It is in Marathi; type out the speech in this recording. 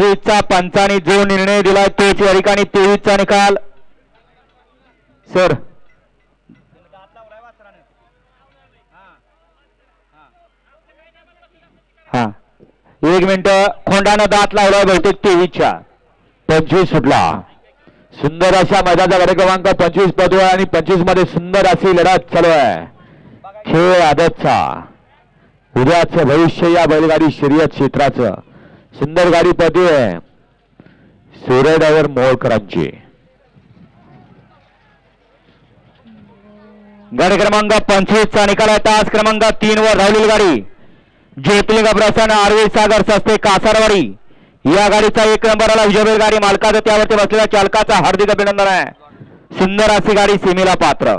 तेवीसचा पंचाने जो निर्णय दिलाय तोच या ठिकाणी तेवीसचा निकाल. सर. हा. एक मिनिट. खोंडानं दात लावलाय बहुतेक तेवीसच्या. पंचवीस सुटला सुंदर अशा मैदानाचा गडे क्रमांक पंचवीस पदू आहे आणि पंचवीसमध्ये सुंदर अशी लढत चालू आहे. खेळ आदतचा. उद्याचं भविष्य या बैलगाडी शर्यत क्षेत्राचं. सुंदर गाडी पदवी आहे. सूर्य ड्रायव्हर मोळकरांची. गाडी क्रमांक पंचवीस चा निकाल आहे. तास क्रमांक तीन वर धावलेली गाडी. ज्योतिलिंग प्रसन्न आरवी सागर सस्ते कासारवाडी. या गाडीचा एक नंबरला विजयबेल गाडी. मालकाचा त्यावरती बसलेल्या चालकाचा हार्दिक अभिनंदन आहे. सुंदर अशी गाडी सीमेला पात्र.